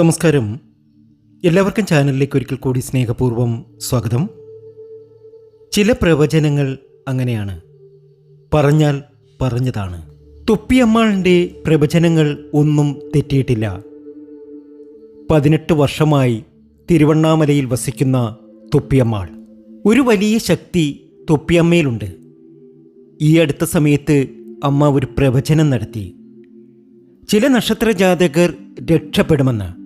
നമസ്കാരം. എല്ലാവർക്കും ചാനലിലേക്ക് ഒരിക്കൽ കൂടി സ്നേഹപൂർവം സ്വാഗതം. ചില പ്രവചനങ്ങൾ അങ്ങനെയാണ്. പറഞ്ഞാൽ പറഞ്ഞതാണ്. തുപ്പിയമ്മാളിന്റെ പ്രവചനങ്ങൾ ഒന്നും തെറ്റിയിട്ടില്ല. പതിനെട്ട് വർഷമായി തിരുവണ്ണാമലയിൽ വസിക്കുന്ന തുപ്പിയമ്മാൾ. ഒരു വലിയ ശക്തി തുപ്പിയമ്മയിലുണ്ട്. ഈ അടുത്ത സമയത്ത് അമ്മ ഒരു പ്രവചനം നടത്തി. ചില നക്ഷത്ര ജാതകർ രക്ഷപ്പെടുമെന്ന്.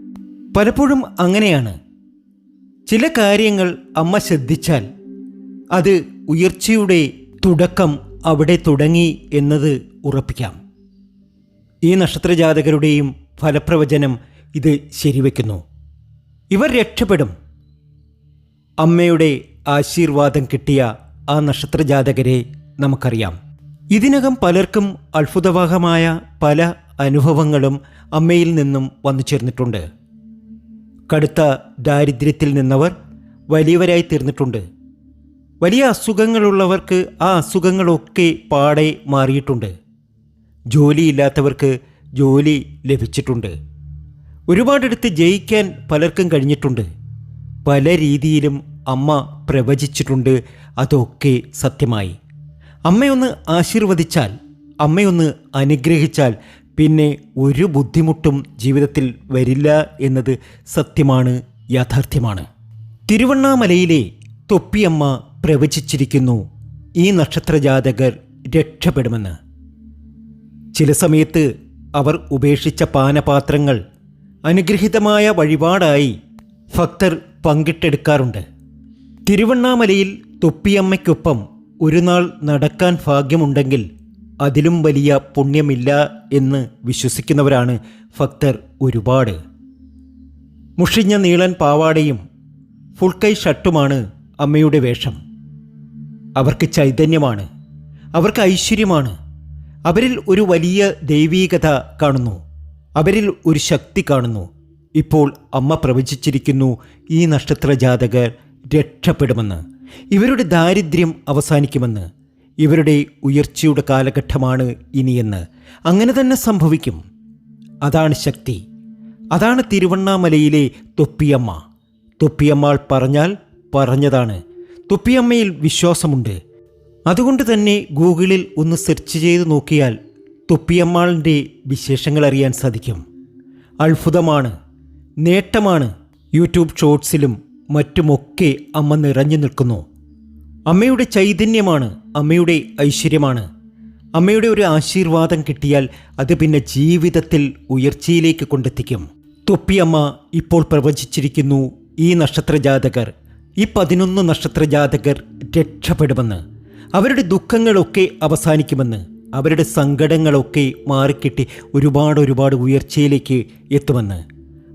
പലപ്പോഴും അങ്ങനെയാണ്. ചില കാര്യങ്ങൾ അമ്മ ശ്രദ്ധിച്ചാൽ അത് ഉയർച്ചയുടെ തുടക്കം അവിടെ തുടങ്ങി എന്നത് ഉറപ്പിക്കാം. ഈ നക്ഷത്രജാതകരുടെയും ഫലപ്രവചനം ഇത് ശരിവെക്കുന്നു. ഇവർ രക്ഷപ്പെടും. അമ്മയുടെ ആശീർവാദം കിട്ടിയ ആ നക്ഷത്രജാതകരെ നമുക്കറിയാം. ഇതിനകം പലർക്കും അത്ഭുതവാഹമായ പല അനുഭവങ്ങളും അമ്മയിൽ നിന്നും വന്നു ചേർന്നിട്ടുണ്ട്. കടുത്ത ദാരിദ്ര്യത്തിൽ നിന്നവർ വലിയവരായി തീർന്നിട്ടുണ്ട്. വലിയ അസുഖങ്ങളുള്ളവർക്ക് ആ അസുഖങ്ങളൊക്കെ പാടെ മാറിയിട്ടുണ്ട്. ജോലിയില്ലാത്തവർക്ക് ജോലി ലഭിച്ചിട്ടുണ്ട്. ഒരുപാടെടുത്ത് ജയിക്കാൻ പലർക്കും കഴിഞ്ഞിട്ടുണ്ട്. പല രീതിയിലും അമ്മ പ്രവചിച്ചിട്ടുണ്ട് അതൊക്കെ സത്യമായി. അമ്മയൊന്ന് ആശീർവദിച്ചാൽ അമ്മയൊന്ന് അനുഗ്രഹിച്ചാൽ പിന്നെ ഒരു ബുദ്ധിമുട്ടും ജീവിതത്തിൽ വരില്ല എന്നത് സത്യമാണ് യാഥാർത്ഥ്യമാണ്. തിരുവണ്ണാമലയിലെ തൊപ്പിയമ്മ പ്രവചിച്ചിരിക്കുന്നു ഈ നക്ഷത്രജാതകർ രക്ഷപ്പെടുമെന്ന്. ചില സമയത്ത് അവർ ഉപേക്ഷിച്ച പാനപാത്രങ്ങൾ അനുഗ്രഹിതമായ വഴിപാടായി ഭക്തർ പങ്കിട്ടെടുക്കാറുണ്ട്. തിരുവണ്ണാമലയിൽ തൊപ്പിയമ്മയ്ക്കൊപ്പം ഒരു നാൾ നടക്കാൻ ഭാഗ്യമുണ്ടെങ്കിൽ അതിലും വലിയ പുണ്യമില്ല എന്ന് വിശ്വസിക്കുന്നവരാണ് ഭക്തർ ഒരുപാട്. മുഷിഞ്ഞ നീളൻ പാവാടയും ഫുൾ കൈ ഷർട്ടുമാണ് അമ്മയുടെ വേഷം. അവർക്ക് ചൈതന്യമാണ് അവർക്ക് ഐശ്വര്യമാണ്. അവരിൽ ഒരു വലിയ ദൈവീകത കാണുന്നു അവരിൽ ഒരു ശക്തി കാണുന്നു. ഇപ്പോൾ അമ്മ പ്രവചിച്ചിരിക്കുന്നു ഈ നക്ഷത്ര ജാതകർ രക്ഷപ്പെടുമെന്ന് ഇവരുടെ ദാരിദ്ര്യം അവസാനിക്കുമെന്ന്. ഇവരുടെ ഉയർച്ചയുടെ കാലഘട്ടമാണ് ഇനിയെന്ന്. അങ്ങനെ തന്നെ സംഭവിക്കും. അതാണ് ശക്തി. അതാണ് തിരുവണ്ണാമലയിലെ തൊപ്പിയമ്മ. തൊപ്പിയമ്മാൾ പറഞ്ഞാൽ പറഞ്ഞതാണ്. തൊപ്പിയമ്മയിൽ വിശ്വാസമുണ്ട്. അതുകൊണ്ട് തന്നെ ഗൂഗിളിൽ ഒന്ന് സെർച്ച് ചെയ്ത് നോക്കിയാൽ തൊപ്പിയമ്മാളിന്റെ വിശേഷങ്ങൾ അറിയാൻ സാധിക്കും. അത്ഭുതമാണ്. നേട്ടമാണ്. യൂട്യൂബ് ഷോർട്സിലും മറ്റുമൊക്കെ അമ്മ നിറഞ്ഞു നിൽക്കുന്നു. അമ്മയുടെ ചൈതന്യമാണ് അമ്മയുടെ ഐശ്വര്യമാണ്. അമ്മയുടെ ഒരു ആശീർവാദം കിട്ടിയാൽ അത് പിന്നെ ജീവിതത്തിൽ ഉയർച്ചയിലേക്ക് കൊണ്ടെത്തിക്കും. തൊപ്പിയമ്മ ഇപ്പോൾ പ്രവചിച്ചിരിക്കുന്നു ഈ നക്ഷത്രജാതകർ ഈ പതിനൊന്ന് നക്ഷത്രജാതകർ രക്ഷപ്പെടുമെന്ന്. അവരുടെ ദുഃഖങ്ങളൊക്കെ അവസാനിക്കുമെന്ന് അവരുടെ സങ്കടങ്ങളൊക്കെ മാറിക്കിട്ടി ഒരുപാട് ഒരുപാട് ഉയർച്ചയിലേക്ക് എത്തുമെന്ന്.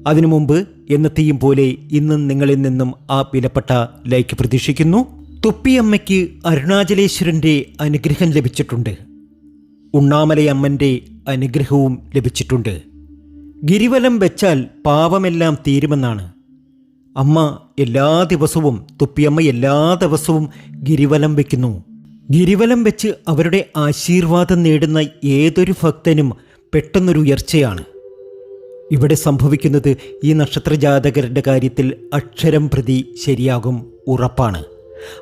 അതിനു മുമ്പ് എന്നത്തെയും പോലെ ഇന്നും നിങ്ങളിൽ നിന്നും ആ വിലപ്പെട്ട ലൈക്ക് പ്രതീക്ഷിക്കുന്നു. തുപ്പിയമ്മയ്ക്ക് അരുണാചലേശ്വരന്റെ അനുഗ്രഹം ലഭിച്ചിട്ടുണ്ട്. ഉണ്ണാമലയമ്മന്റെ അനുഗ്രഹവും ലഭിച്ചിട്ടുണ്ട്. ഗിരിവലം വെച്ചാൽ പാപമെല്ലാം തീരുമെന്നാണ്. അമ്മ എല്ലാ ദിവസവും തുപ്പിയമ്മ എല്ലാ ദിവസവും ഗിരിവലം വയ്ക്കുന്നു ഗിരിവലം വെച്ച് അവരുടെ ആശീർവാദം നേടുന്ന ഏതൊരു ഭക്തനും പെട്ടെന്നൊരു ഉയർച്ചയാണ്. ഇവിടെ സംഭവിക്കുന്നത് ഈ നക്ഷത്ര ജാതകരുടെ കാര്യത്തിൽ അക്ഷരം പ്രതി ശരിയാകും ഉറപ്പാണ്.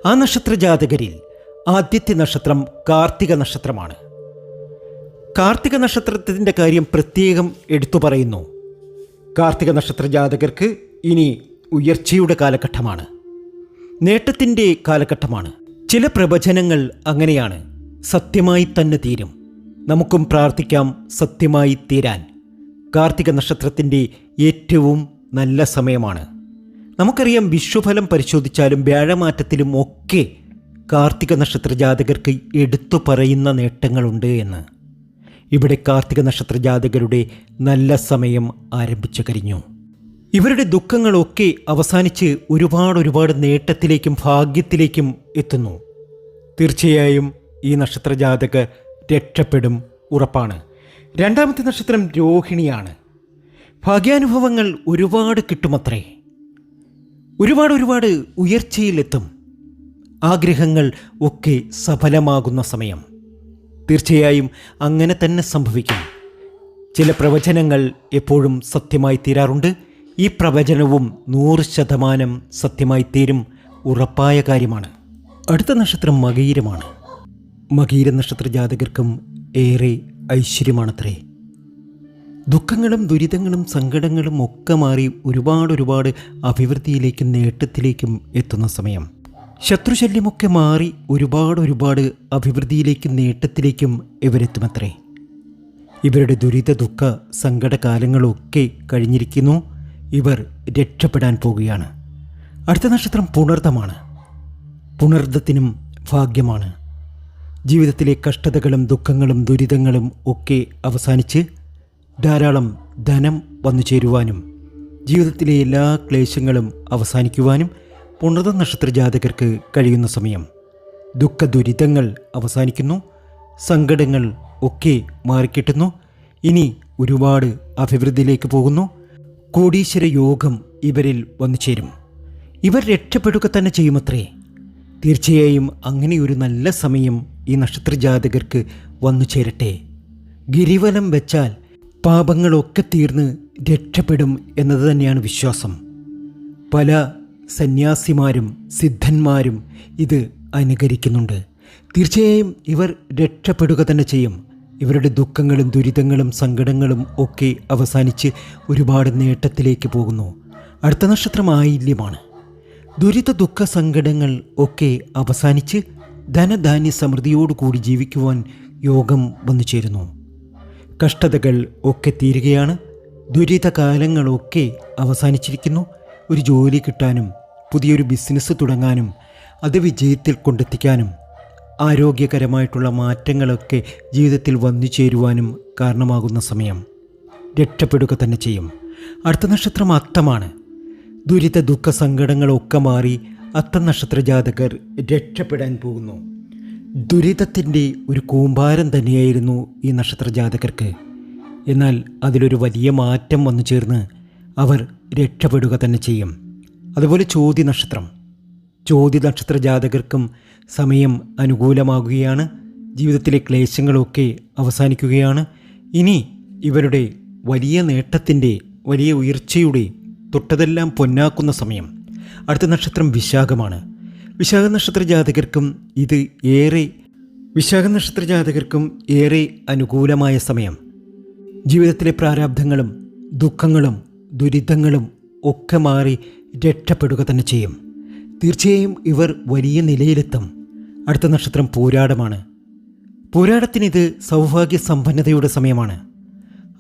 ആ നക്ഷത്രജാതകരിൽ ആദ്യത്തെ നക്ഷത്രം കാർത്തിക നക്ഷത്രമാണ്. കാർത്തിക നക്ഷത്രത്തിന്റെ കാര്യം പ്രത്യേകം എടുത്തു പറയുന്നു. കാർത്തിക നക്ഷത്ര ജാതകർക്ക് ഇനി ഉയർച്ചയുടെ കാലഘട്ടമാണ്. നേട്ടത്തിന്റെ കാലഘട്ടമാണ്. ചില പ്രവചനങ്ങൾ അങ്ങനെയാണ്. സത്യമായി തന്നെ തീരും. നമുക്കും പ്രാർത്ഥിക്കാം സത്യമായി തീരാൻ. കാർത്തിക നക്ഷത്രത്തിന്റെ ഏറ്റവും നല്ല സമയമാണ്. നമുക്കറിയാം വിശ്വഫലം പരിശോധിച്ചാലും വ്യാഴമാറ്റത്തിലും ഒക്കെ കാർത്തിക നക്ഷത്ര ജാതകർക്ക് എടുത്തു പറയുന്ന നേട്ടങ്ങളുണ്ട് എന്ന്. ഇവിടെ കാർത്തിക നക്ഷത്ര ജാതകരുടെ നല്ല സമയം ആരംഭിച്ചു കഴിഞ്ഞു. ഇവരുടെ ദുഃഖങ്ങളൊക്കെ അവസാനിച്ച് ഒരുപാട് ഒരുപാട് നേട്ടത്തിലേക്കും ഭാഗ്യത്തിലേക്കും എത്തുന്നു. തീർച്ചയായും ഈ നക്ഷത്ര ജാതക രക്ഷപ്പെടും ഉറപ്പാണ്. രണ്ടാമത്തെ നക്ഷത്രം രോഹിണിയാണ്. ഭാഗ്യാനുഭവങ്ങൾ ഒരുപാട് കിട്ടുമത്രേ. ഒരുപാട് ഒരുപാട് ഉയർച്ചയിലെത്തും. ആഗ്രഹങ്ങൾ ഒക്കെ സഫലമാകുന്ന സമയം. തീർച്ചയായും അങ്ങനെ തന്നെ സംഭവിക്കും. ചില പ്രവചനങ്ങൾ എപ്പോഴും സത്യമായി തീരാറുണ്ട്. ഈ പ്രവചനവും നൂറ് ശതമാനം സത്യമായി തീരും ഉറപ്പായ കാര്യമാണ്. അടുത്ത നക്ഷത്രം മകീരമാണ് മകീര നക്ഷത്ര ജാതകർക്കും ഏറെ ഐശ്വര്യമാണത്രേ. ദുഃഖങ്ങളും ദുരിതങ്ങളും സങ്കടങ്ങളും ഒക്കെ മാറി ഒരുപാട് ഒരുപാട് അഭിവൃദ്ധിയിലേക്കും നേട്ടത്തിലേക്കും എത്തുന്ന സമയം. ശത്രുശല്യമൊക്കെ മാറി ഒരുപാട് ഒരുപാട് അഭിവൃദ്ധിയിലേക്കും നേട്ടത്തിലേക്കും ഇവരെത്തുമത്രേ. ഇവരുടെ ദുരിത ദുഃഖ സങ്കടകാലങ്ങളൊക്കെ കഴിഞ്ഞിരിക്കുന്നു. ഇവർ രക്ഷപ്പെടാൻ പോവുകയാണ്. അടുത്ത നക്ഷത്രം പുണർദമാണ്. പുണർദത്തിനും ഭാഗ്യമാണ്. ജീവിതത്തിലെ കഷ്ടതകളും ദുഃഖങ്ങളും ദുരിതങ്ങളും ഒക്കെ അവസാനിച്ച് ധാരാളം ധനം വന്നു ചേരുവാനും ജീവിതത്തിലെ എല്ലാ ക്ലേശങ്ങളും അവസാനിക്കുവാനും പുണർത നക്ഷത്ര ജാതകർക്ക് കഴിയുന്ന സമയം. ദുഃഖ ദുരിതങ്ങൾ അവസാനിക്കുന്നു സങ്കടങ്ങൾ ഒക്കെ മാറിക്കിട്ടുന്നു ഇനി ഒരുപാട് അഭിവൃദ്ധിയിലേക്ക് പോകുന്നു കോടീശ്വര യോഗം ഇവരിൽ വന്നു ചേരും. ഇവർ രക്ഷപ്പെടുക തന്നെ ചെയ്യുമത്രേ. തീർച്ചയായും അങ്ങനെയൊരു നല്ല സമയം ഈ നക്ഷത്ര ജാതകർക്ക് വന്നു ചേരട്ടെ. ഗിരിവലം വെച്ചാൽ പാപങ്ങളൊക്കെ തീർന്ന് രക്ഷപ്പെടും എന്നത് തന്നെയാണ് വിശ്വാസം. പല സന്യാസിമാരും സിദ്ധന്മാരും ഇത് അനുകരിക്കുന്നുണ്ട്. തീർച്ചയായും ഇവർ രക്ഷപ്പെടുക തന്നെ ചെയ്യും. ഇവരുടെ ദുഃഖങ്ങളും ദുരിതങ്ങളും സങ്കടങ്ങളും ഒക്കെ അവസാനിച്ച് ഒരുപാട് നേട്ടത്തിലേക്ക് പോകുന്നു. അടുത്ത നക്ഷത്രം ആയില്യമാണ്. ദുരിത ദുഃഖ സങ്കടങ്ങൾ ഒക്കെ അവസാനിച്ച് ധനധാന്യ സമൃദ്ധിയോടുകൂടി ജീവിക്കുവാൻ യോഗം വന്നു ചേരുന്നു. കഷ്ടതകൾ ഒക്കെ തീരുകയാണ്. ദുരിതകാലങ്ങളൊക്കെ അവസാനിച്ചിരിക്കുന്നു. ഒരു ജോലി കിട്ടാനും പുതിയൊരു ബിസിനസ് തുടങ്ങാനും അത് വിജയത്തിൽ കൊണ്ടെത്തിക്കാനും ആരോഗ്യകരമായിട്ടുള്ള മാറ്റങ്ങളൊക്കെ ജീവിതത്തിൽ വന്നു ചേരുവാനും കാരണമാകുന്ന സമയം. രക്ഷപ്പെടുക തന്നെ ചെയ്യും. അടുത്ത നക്ഷത്രം അത്തമാണ്. ദുരിത ദുഃഖ സങ്കടങ്ങളൊക്കെ മാറി അത്തം നക്ഷത്ര ജാതകർ രക്ഷപ്പെടാൻ പോകുന്നു. ദുരിതത്തിന്റെ ഒരു കൂമ്പാരം തന്നെയായിരുന്നു ഈ നക്ഷത്ര ജാതകർക്ക് എന്നാൽ അതിലൊരു വലിയ മാറ്റം വന്നു ചേർന്ന് അവർ രക്ഷപ്പെടുക തന്നെ ചെയ്യും. അതുപോലെ ചോദ്യ നക്ഷത്രം. ചോദ്യ നക്ഷത്ര ജാതകർക്കും സമയം അനുകൂലമാകുകയാണ്. ജീവിതത്തിലെ ക്ലേശങ്ങളൊക്കെ അവസാനിക്കുകയാണ്. ഇനി ഇവരുടെ വലിയ നേട്ടത്തിന്റെ വലിയ ഉയർച്ചയുടെ തൊട്ടതെല്ലാം പൊന്നാക്കുന്ന സമയം. അടുത്ത നക്ഷത്രം വിശാഖമാണ്. വിശാഖ നക്ഷത്ര ജാതകർക്കും ഇത് ഏറെ വിശാഖ നക്ഷത്ര ജാതകർക്കും ഏറെ അനുകൂലമായ സമയം. ജീവിതത്തിലെ പ്രാരാബ്ധങ്ങളും ദുഃഖങ്ങളും ദുരിതങ്ങളും ഒക്കെ മാറി രക്ഷപ്പെടുക തന്നെ ചെയ്യും. തീർച്ചയായും ഇവർ വലിയ നിലയിലെത്തും. അടുത്ത നക്ഷത്രം പോരാടമാണ്. പോരാടത്തിനിത് സൗഭാഗ്യ സമ്പന്നതയുടെ സമയമാണ്.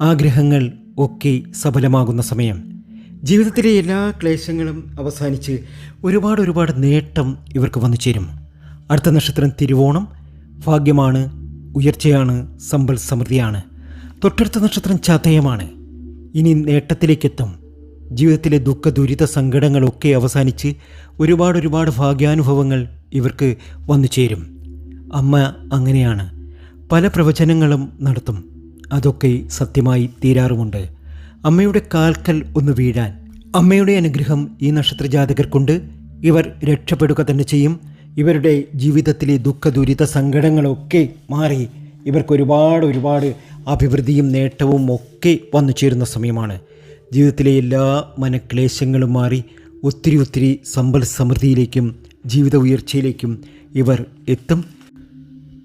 ആഗ്രഹങ്ങൾ ഒക്കെ സഫലമാകുന്ന സമയം. ജീവിതത്തിലെ എല്ലാ ക്ലേശങ്ങളും അവസാനിച്ച് ഒരുപാട് ഒരുപാട് നേട്ടം ഇവർക്ക് വന്നു ചേരും. അടുത്ത നക്ഷത്രം തിരുവോണം. ഭാഗ്യമാണ് ഉയർച്ചയാണ് സമ്പൽ സമൃദ്ധിയാണ്. തൊട്ടടുത്ത നക്ഷത്രം ചതയമാണ് ഇനി നേട്ടത്തിലേക്കെത്തും. ജീവിതത്തിലെ ദുഃഖ ദുരിത സങ്കടങ്ങളൊക്കെ അവസാനിച്ച് ഒരുപാട് ഒരുപാട് ഭാഗ്യാനുഭവങ്ങൾ ഇവർക്ക് വന്നു ചേരും. അമ്മ അങ്ങനെയാണ്. പല പ്രവചനങ്ങളും നടത്തും. അതൊക്കെ സത്യമായി തീരാറുമുണ്ട്. അമ്മയുടെ കാൽക്കൽ ഒന്ന് വീഴാൻ അമ്മയുടെ അനുഗ്രഹം ഈ നക്ഷത്ര ജാതകർക്കുണ്ട് ഇവർ രക്ഷപ്പെടുക തന്നെ ചെയ്യും. ഇവരുടെ ജീവിതത്തിലെ ദുഃഖ ദുരിത സങ്കടങ്ങളൊക്കെ മാറി ഇവർക്ക് ഒരുപാട് ഒരുപാട് അഭിവൃദ്ധിയും നേട്ടവും ഒക്കെ വന്നു ചേരുന്ന സമയമാണ്. ജീവിതത്തിലെ എല്ലാ മനക്ലേശങ്ങളും മാറി ഒത്തിരി ഒത്തിരി സമ്പൽ സമൃദ്ധിയിലേക്കും ജീവിത ഉയർച്ചയിലേക്കും ഇവർ എത്തും.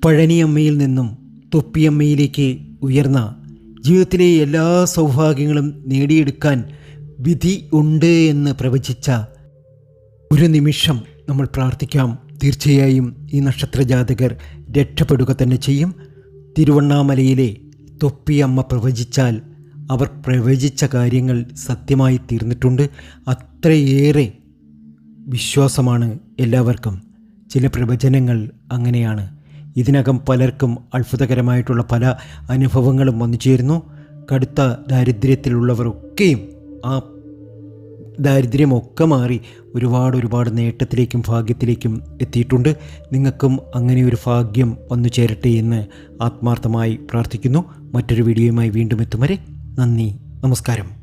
പഴനിയമ്മയിൽ നിന്നും തൊപ്പിയമ്മയിലേക്ക് ഉയർന്ന ജീവിതത്തിലെ എല്ലാ സൗഭാഗ്യങ്ങളും നേടിയെടുക്കാൻ വിധി ഉണ്ട് എന്ന് പ്രവചിച്ച ഒരു നിമിഷം നമ്മൾ പ്രാർത്ഥിക്കാം. തീർച്ചയായും ഈ നക്ഷത്രജാതകർ രക്ഷപ്പെടുക തന്നെ ചെയ്യും. തിരുവണ്ണാമലയിലെ തൊപ്പിയമ്മ പ്രവചിച്ചാൽ അവർ പ്രവചിച്ച കാര്യങ്ങൾ സത്യമായി തീർന്നിട്ടുണ്ട്. അത്രയേറെ വിശ്വാസമാണ് എല്ലാവർക്കും. ചില പ്രവചനങ്ങൾ അങ്ങനെയാണ്. ഇതിനകം പലർക്കും അത്ഭുതകരമായിട്ടുള്ള പല അനുഭവങ്ങളും വന്നു ചേരുന്നു. കടുത്ത ദാരിദ്ര്യത്തിലുള്ളവരൊക്കെയും ആ ദാരിദ്ര്യമൊക്കെ മാറി ഒരുപാട് ഒരുപാട് നേട്ടത്തിലേക്കും ഭാഗ്യത്തിലേക്കും എത്തിയിട്ടുണ്ട്. നിങ്ങൾക്കും അങ്ങനെ ഒരു ഭാഗ്യം വന്നു ചേരട്ടെ എന്ന് ആത്മാർത്ഥമായി പ്രാർത്ഥിക്കുന്നു. മറ്റൊരു വീഡിയോയുമായി വീണ്ടും എത്തും വരെ നന്ദി നമസ്കാരം.